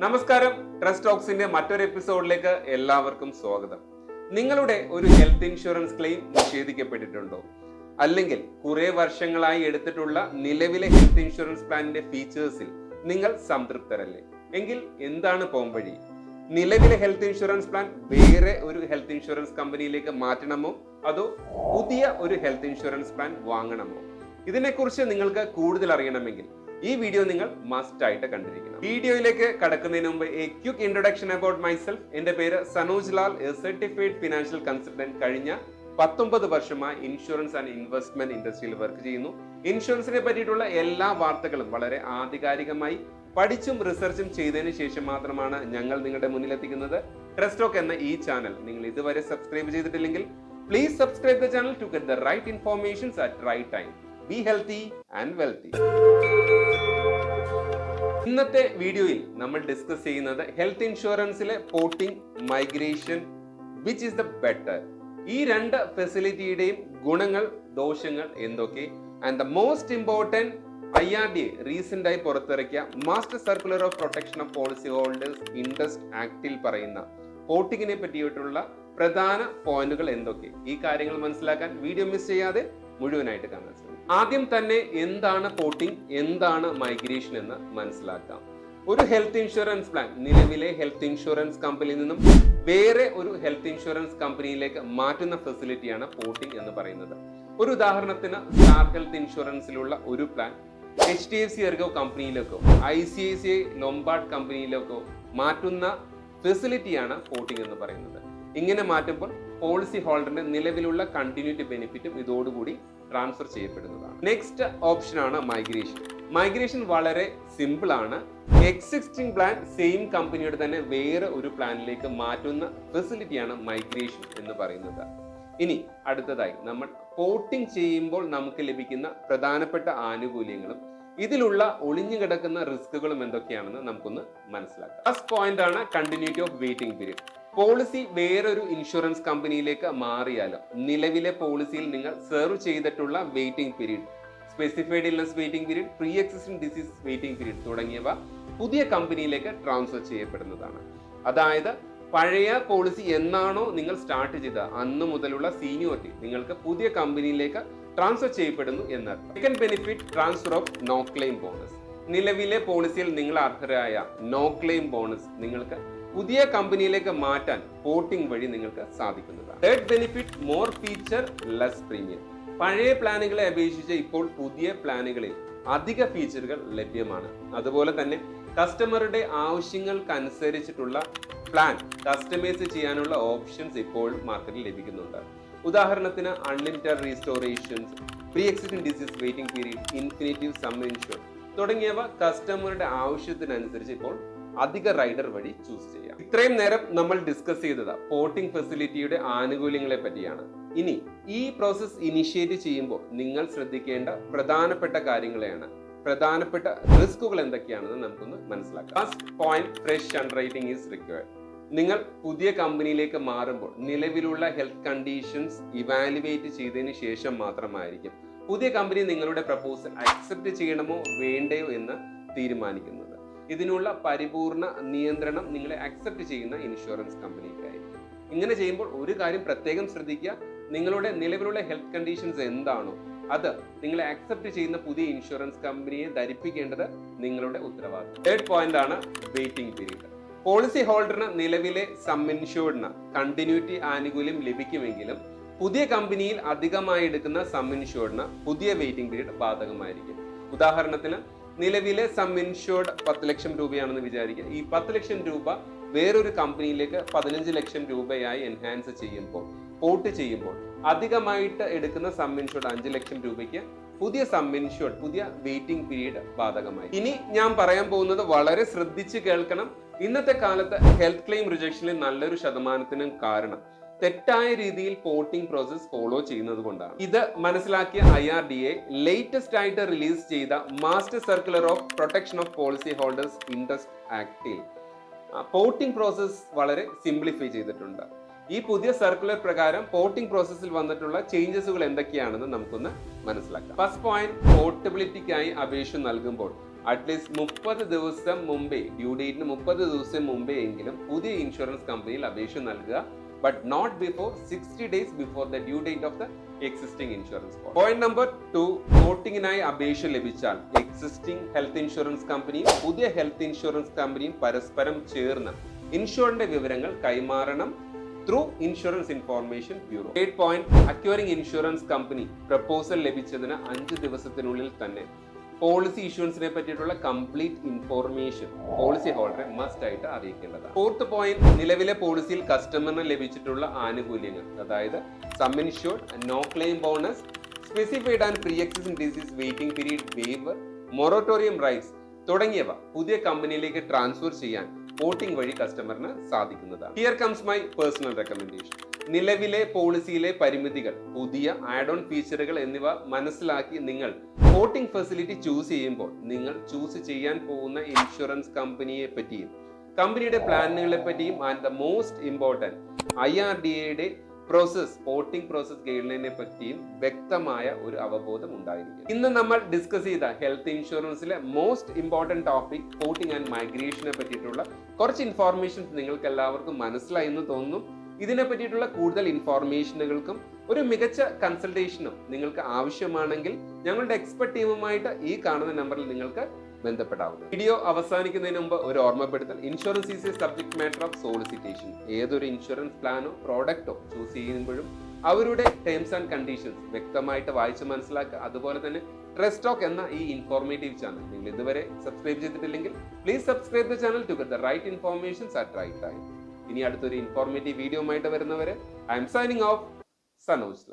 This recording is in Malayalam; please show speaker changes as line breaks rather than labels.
നമസ്കാരം. ട്രസ്റ്റ് ടോക്സിന്റെ മറ്റൊരു എപ്പിസോഡിലേക്ക് എല്ലാവർക്കും സ്വാഗതം. നിങ്ങളുടെ ഒരു ഹെൽത്ത് ഇൻഷുറൻസ് ക്ലെയിം നിഷേധിക്കപ്പെട്ടിട്ടുണ്ടോ? അല്ലെങ്കിൽ കുറെ വർഷങ്ങളായി എടുത്തിട്ടുള്ള നിലവിലെ ഹെൽത്ത് ഇൻഷുറൻസ് പ്ലാനിന്റെ ഫീച്ചേഴ്സിൽ നിങ്ങൾ സംതൃപ്തരല്ലേ? എങ്കിൽ എന്താണ് പോംവഴി? നിലവിലെ ഹെൽത്ത് ഇൻഷുറൻസ് പ്ലാൻ വേറെ ഒരു ഹെൽത്ത് ഇൻഷുറൻസ് കമ്പനിയിലേക്ക് മാറ്റണമോ? അതോ പുതിയ ഒരു ഹെൽത്ത് ഇൻഷുറൻസ് പ്ലാൻ വാങ്ങണമോ? ഇതിനെക്കുറിച്ച് നിങ്ങൾക്ക് കൂടുതൽ അറിയണമെങ്കിൽ ഈ വീഡിയോ നിങ്ങൾ മസ്റ്റ് ആയിട്ട് കണ്ടിരിക്കണം. വീഡിയോയിലേക്ക് കടക്കുന്നതിന് മുമ്പ് a quick introduction about myself എന്റെ പേര് Sanoj Lal certified financial consultant കഴിഞ്ഞ പത്തൊമ്പത് വർഷമായി ഇൻഷുറൻസ് ആൻഡ് ഇൻവെസ്റ്റ്മെന്റ് ഇൻഡസ്ട്രിയിൽ വർക്ക് ചെയ്യുന്നു. ഇൻഷുറൻസിനെ പറ്റിയിട്ടുള്ള എല്ലാ വാർത്തകളും വളരെ ആധികാരികമായി പഠിച്ചും റിസർച്ചും ചെയ്തതിന് ശേഷം മാത്രമാണ് ഞങ്ങൾ നിങ്ങളുടെ മുന്നിലെത്തിക്കുന്നത്. ട്രസ്റ്റോക്ക് എന്ന ഈ ചാനൽ നിങ്ങൾ ഇതുവരെ സബ്സ്ക്രൈബ് ചെയ്തിട്ടില്ലെങ്കിൽ please subscribe the channel to get the right informations at right time be healthy and wealthy ഇന്നത്തെ വീഡിയോയിൽ നമ്മൾ ഡിസ്കസ് ചെയ്യുന്നത് health ഇൻഷുറൻസിലെ porting migration which is the better ഈ രണ്ട് ഫെസിലിറ്റിയുടെയും ഗുണങ്ങൾ ദോഷങ്ങൾ എന്തൊക്കെ? And the most important I R D recent ആയി പുറത്തിറക്കിയ master circular of protection of policy holders interest ആക്ടിൽ പറയുന്ന പോർട്ടിങ്ങിനെ പറ്റിയിട്ടുള്ള പ്രധാന പോയിന്റുകൾ എന്തൊക്കെ? ഈ കാര്യങ്ങൾ മനസ്സിലാക്കാൻ വീഡിയോ മിസ് ചെയ്യാതെ മുഴുവനായിട്ട് കാണാൻ ശ്രമിക്കും ആദ്യം തന്നെ എന്താണ് പോർട്ടിംഗ് എന്താണ് മൈഗ്രേഷൻ എന്ന് മനസ്സിലാക്കാം. ഒരു ഹെൽത്ത് ഇൻഷുറൻസ് പ്ലാൻ നിലവിലെ ഹെൽത്ത് ഇൻഷുറൻസ് കമ്പനിയിൽ നിന്നും വേറെ ഒരു ഹെൽത്ത് ഇൻഷുറൻസ് കമ്പനിയിലേക്ക് മാറ്റുന്ന ഫെസിലിറ്റിയാണ് പോർട്ടിംഗ് എന്ന് പറയുന്നത്. ഒരു ഉദാഹരണത്തിന് സ്റ്റാർ ഹെൽത്ത് ഇൻഷുറൻസിലുള്ള ഒരു plan H D F C Ergo കമ്പനിയിലേക്കോ I C I C I Lombard കമ്പനിയിലേക്കോ മാറ്റുന്ന ഫെസിലിറ്റിയാണ് പോർട്ടിംഗ് എന്ന് പറയുന്നത്. ഇങ്ങനെ മാറ്റുമ്പോൾ പോളിസി ഹോൾഡറിന്റെ നിലവിലുള്ള കണ്ടിന്യൂറ്റി ബെനിഫിറ്റും ഇതോടുകൂടി ട്രാൻസ്ഫർ ചെയ്യപ്പെടുന്നതാണ്. നെക്സ്റ്റ് ഓപ്ഷൻ ആണ് മൈഗ്രേഷൻ മൈഗ്രേഷൻ വളരെ സിമ്പിൾ ആണ്. എക്സിസ്റ്റിംഗ് പ്ലാൻ സെയിം കമ്പനിയുടെ തന്നെ വേറെ ഒരു പ്ലാനിലേക്ക് മാറ്റുന്ന ഫെസിലിറ്റിയാണ് മൈഗ്രേഷൻ എന്ന് പറയുന്നത്. ഇനി അടുത്തതായി നമ്മൾ പോർട്ടിംഗ് ചെയ്യുമ്പോൾ നമുക്ക് ലഭിക്കുന്ന പ്രധാനപ്പെട്ട ആനുകൂല്യങ്ങളും ഇതിലുള്ള ഒളിഞ്ഞു കിടക്കുന്ന റിസ്കുകളും എന്തൊക്കെയാണെന്ന് നമുക്കൊന്ന് മനസ്സിലാക്കാം. ഫസ്റ്റ് പോയിന്റ് ആണ് continuity of waiting period policy വേറൊരു ഇൻഷുറൻസ് കമ്പനിയിലേക്ക് മാറിയാലും? നിലവിലെ പോളിസിയിൽ നിങ്ങൾ സെർവ് ചെയ്തിട്ടുള്ള waiting period specified illness waiting period pre existing disease waiting period തുടങ്ങിയവ പുതിയ കമ്പനിയിലേക്ക് ട്രാൻസ്ഫർ ചെയ്യപ്പെടുന്നതാണ്. അതായത് പഴയ പോളിസി എന്നാണോ നിങ്ങൾ സ്റ്റാർട്ട് ചെയ്ത അന്ന് മുതലുള്ള സീനിയോറിറ്റി നിങ്ങൾക്ക് പുതിയ കമ്പനിയിലേക്ക് ട്രാൻസ്ഫർ ചെയ്യപ്പെടുന്നു എന്നർത്ഥം second benefit transfer of no claim bonus നിലവിലെ പോളിസിയിൽ നിങ്ങൾ അർഹരായ നോ ക്ലെയിം ബോണസ് നിങ്ങൾക്ക് പുതിയ കമ്പനിയിലേക്ക് മാറ്റാൻ പോർട്ടിംഗ് വഴി നിങ്ങൾക്ക് സാധിക്കുന്നതാണ്. Third benefit more feature less premium പഴയ പ്ലാനുകളെ അപേക്ഷിച്ച് ഇപ്പോൾ പുതിയ പ്ലാനുകളിൽ അധിക ഫീച്ചറുകൾ ലഭ്യമാണ്. അതുപോലെ തന്നെ കസ്റ്റമറുടെ ആവശ്യങ്ങൾക്കനുസരിച്ചിട്ടുള്ള പ്ലാൻ കസ്റ്റമൈസ് ചെയ്യാനുള്ള ഓപ്ഷൻസ് ഇപ്പോൾ മാർക്കറ്റിൽ ലഭിക്കുന്നുണ്ട്. ഉദാഹരണത്തിന് unlimited restorations pre existing disease waiting period infinitive sum insure തുടങ്ങിയവ കസ്റ്റമറുടെ ആവശ്യത്തിനനുസരിച്ച് ഇപ്പോൾ അധിക റൈഡർ വഴി ചൂസ് ചെയ്യാം. ഇത്രയും നേരം നമ്മൾ ഡിസ്കസ് ചെയ്തത് പോർട്ടിംഗ് ഫെസിലിറ്റിയുടെ ആനുകൂല്യങ്ങളെ പറ്റിയാണ്. ഇനി ഈ പ്രോസസ് ഇനിഷ്യേറ്റ് ചെയ്യുമ്പോൾ നിങ്ങൾ ശ്രദ്ധിക്കേണ്ട പ്രധാനപ്പെട്ട കാര്യങ്ങളെയാണ്. പ്രധാനപ്പെട്ട റിസ്കുകൾ എന്തൊക്കെയാണെന്ന് നമുക്കൊന്ന് മനസ്സിലാക്കാം. Point fresh writing is required നിങ്ങൾ പുതിയ കമ്പനിയിലേക്ക് മാറുമ്പോൾ നിലവിലുള്ള ഹെൽത്ത് കണ്ടീഷൻസ് ഇവാലുവേറ്റ് ചെയ്തതിന് ശേഷം മാത്രമായിരിക്കും പുതിയ കമ്പനി നിങ്ങളുടെ പ്രപ്പോസൽ അക്സെപ്റ്റ് ചെയ്യണമോ വേണ്ടയോ എന്ന് തീരുമാനിക്കുന്നത്. ഇതിനുള്ള പരിപൂർണ നിയന്ത്രണം നിങ്ങളെ അക്സെപ്റ്റ് ചെയ്യുന്ന ഇൻഷുറൻസ് കമ്പനിക്കായിരിക്കും ഇങ്ങനെ ചെയ്യുമ്പോൾ ഒരു കാര്യം പ്രത്യേകം ശ്രദ്ധിക്കുക. നിങ്ങളുടെ നിലവിലുള്ള ഹെൽത്ത് കണ്ടീഷൻസ് എന്താണോ അത് നിങ്ങളെ അക്സെപ്റ്റ് ചെയ്യുന്ന പുതിയ ഇൻഷുറൻസ് കമ്പനിയെ ധരിപ്പിക്കേണ്ടത് നിങ്ങളുടെ ഉത്തരവാദിത്വം തേർഡ് പോയിന്റ് ആണ് വെയിറ്റിംഗ് പീരീഡ് പോളിസി ഹോൾഡറിന് നിലവിലെ സമ്മിൻഷൂർഡിന് കണ്ടിന്യൂറ്റി ആനുകൂല്യം ലഭിക്കുമെങ്കിലും പുതിയ കമ്പനിയിൽ അധികമായി എടുക്കുന്ന സം ഇൻഷുർഡിന് പുതിയ വെയിറ്റിംഗ് പീരീഡ് ബാധകമായിരിക്കും. ഉദാഹരണത്തിന് നിലവിലെ സം ഇൻഷുർഡ് പത്ത് ലക്ഷം രൂപയാണെന്ന് വിചാരിക്കുക. ഈ പത്ത് ലക്ഷം രൂപ വേറൊരു കമ്പനിയിലേക്ക് പതിനഞ്ച് ലക്ഷം രൂപയായി എൻഹാൻസ് ചെയ്യുമ്പോൾ പോട്ട് ചെയ്യുമ്പോൾ അധികമായിട്ട് എടുക്കുന്ന സം ഇൻഷുർഡ് അഞ്ച് ലക്ഷം രൂപയ്ക്ക് പുതിയ സം ഇൻഷുർഡ് പുതിയ വെയിറ്റിംഗ് പീരീഡ് ബാധകമായി. ഇനി ഞാൻ പറയാൻ പോകുന്നത് വളരെ ശ്രദ്ധിച്ച് കേൾക്കണം. ഇന്നത്തെ കാലത്ത് ഹെൽത്ത് ക്ലെയിം റിജക്ഷനിൽ നല്ലൊരു ശതമാനത്തിനും കാരണം തെറ്റായ രീതിയിൽ പോർട്ടിംഗ് പ്രോസസ് ഫോളോ ചെയ്യുന്നത് കൊണ്ടാണ്. ഇത് മനസ്സിലാക്കിയ I R D A latest ആയിട്ട് റിലീസ് ചെയ്ത master circular of protection of policy holders interest ആക്ടിൽ porting process വളരെ സിംപ്ലിഫൈ ചെയ്തിട്ടുണ്ട്. ഈ പുതിയ സർക്കുലർ പ്രകാരം പോർട്ടിംഗ് പ്രോസസ്സിൽ വന്നിട്ടുള്ള ചേഞ്ചസുകൾ എന്തൊക്കെയാണെന്ന് നമുക്കൊന്ന് മനസ്സിലാക്കാം. ഫസ്റ്റ് പോയിന്റ് പോർട്ടബിലിറ്റിക്കായി അപേക്ഷ നൽകുമ്പോൾ അറ്റ്ലീസ്റ്റ് മുപ്പത് ദിവസം മുമ്പേ ഡ്യൂ ഡേറ്റിന് മുപ്പത് ദിവസം മുമ്പേ എങ്കിലും പുതിയ ഇൻഷുറൻസ് കമ്പനിയിൽ അപേക്ഷ നൽകുക but not before sixty days before the due date of the existing insurance point number two വോട്ടിങ്ങിനായി അപേക്ഷ ലഭിച്ചാൽ എക്സിസ്റ്റിംഗ് ഹെൽത്ത് ഇൻഷുറൻസ് കമ്പനിയും പുതിയ ഹെൽത്ത് ഇൻഷുറൻസ് കമ്പനിയും പരസ്പരം ചേർന്ന് ഇൻഷുറിന്റെ വിവരങ്ങൾ കൈമാറണം through insurance information bureau eight point acquiring insurance company proposal ലഭിച്ചതിന് അഞ്ച് ദിവസത്തിനുള്ളിൽ തന്നെ പോളിസി ഇഷ്യൂൻസിനെ പറ്റിയിട്ടുള്ള കംപ്ലീറ്റ് ഇൻഫോർമേഷൻ പോളിസി ഹോൾഡറെ മസ്റ്റ് ആയിട്ട് അറിയിക്കേണ്ടതാണ്. ഫോർത്ത് പോയിന്റ് നിലവിലെ പോളിസിയിൽ കസ്റ്റമറിന് ലഭിച്ചിട്ടുള്ള ആനുകൂല്യങ്ങൾ. അതായത് sum insured no claim bonus specified and pre existing disease waiting period waiver moratorium rights തുടങ്ങിയവ പുതിയ കമ്പനിയിലേക്ക് ട്രാൻസ്ഫർ ചെയ്യാൻ വോട്ടിംഗ് വഴി കസ്റ്റമറിന് സാധിക്കുന്നതാണ്. Here comes my personal recommendation നിലവിലെ പോളിസിയിലെ പരിമിതികൾ പുതിയ ആഡ് ഓൺ ഫീച്ചറുകൾ എന്നിവ മനസ്സിലാക്കി നിങ്ങൾ വോട്ടിംഗ് ഫെസിലിറ്റി ചൂസ് ചെയ്യുമ്പോൾ നിങ്ങൾ ചൂസ് ചെയ്യാൻ പോകുന്ന ഇൻഷുറൻസ് കമ്പനിയെ പറ്റിയും കമ്പനിയുടെ പ്ലാനുകളെ പറ്റിയും and the most important I R D എയുടെ പ്രോസസ് വോട്ടിംഗ് പ്രോസസ് ഗൈഡ്ലൈനെ പറ്റിയും വ്യക്തമായ ഒരു അവബോധം ഉണ്ടായിരിക്കും. ഇന്ന് നമ്മൾ ഡിസ്കസ് ചെയ്ത health ഇൻഷുറൻസിലെ most important topic porting and മൈഗ്രേഷനെ പറ്റിയിട്ടുള്ള കുറച്ച് ഇൻഫോർമേഷൻസ് നിങ്ങൾക്ക് എല്ലാവർക്കും മനസ്സിലായി എന്ന് തോന്നുന്നു. ഇതിനെ പറ്റിയിട്ടുള്ള കൂടുതൽ ഇൻഫോർമേഷനുകൾക്കും ഒരു മികച്ച കൺസൾട്ടേഷനും നിങ്ങൾക്ക് ആവശ്യമാണെങ്കിൽ ഞങ്ങളുടെ എക്സ്പെർട്ട് ടീമുമായിട്ട് ഈ കാണുന്ന നമ്പറിൽ നിങ്ങൾക്ക് ബന്ധപ്പെടാവുന്നത് വീഡിയോ അവസാനിക്കുന്നതിന് മുമ്പ് ഒരു ഓർമ്മപ്പെടുത്തൽ. Insurance is a subject matter of solicitation ഏതൊരു ഇൻഷുറൻസ് പ്ലാനോ പ്രോഡക്റ്റോ ചൂസ് ചെയ്യുമ്പോഴും അവരുടെ ടേംസ് ആൻഡ് കണ്ടീഷൻസ് വ്യക്തമായിട്ട് വായിച്ച് മനസ്സിലാക്കുക. അതുപോലെ തന്നെ ട്രസ്റ്റോക്ക് എന്ന ഈ ഇൻഫോർമേറ്റീവ് ചാനൽ നിങ്ങൾ ഇതുവരെ സബ്സ്ക്രൈബ് ചെയ്തിട്ടില്ലെങ്കിൽ please subscribe the channel to get the right informations at right time ഇനി അടുത്തൊരു ഇൻഫോർമേറ്റീവ് വീഡിയോ ആയിട്ട് വരുന്നവരെ I'm signing off Sanoj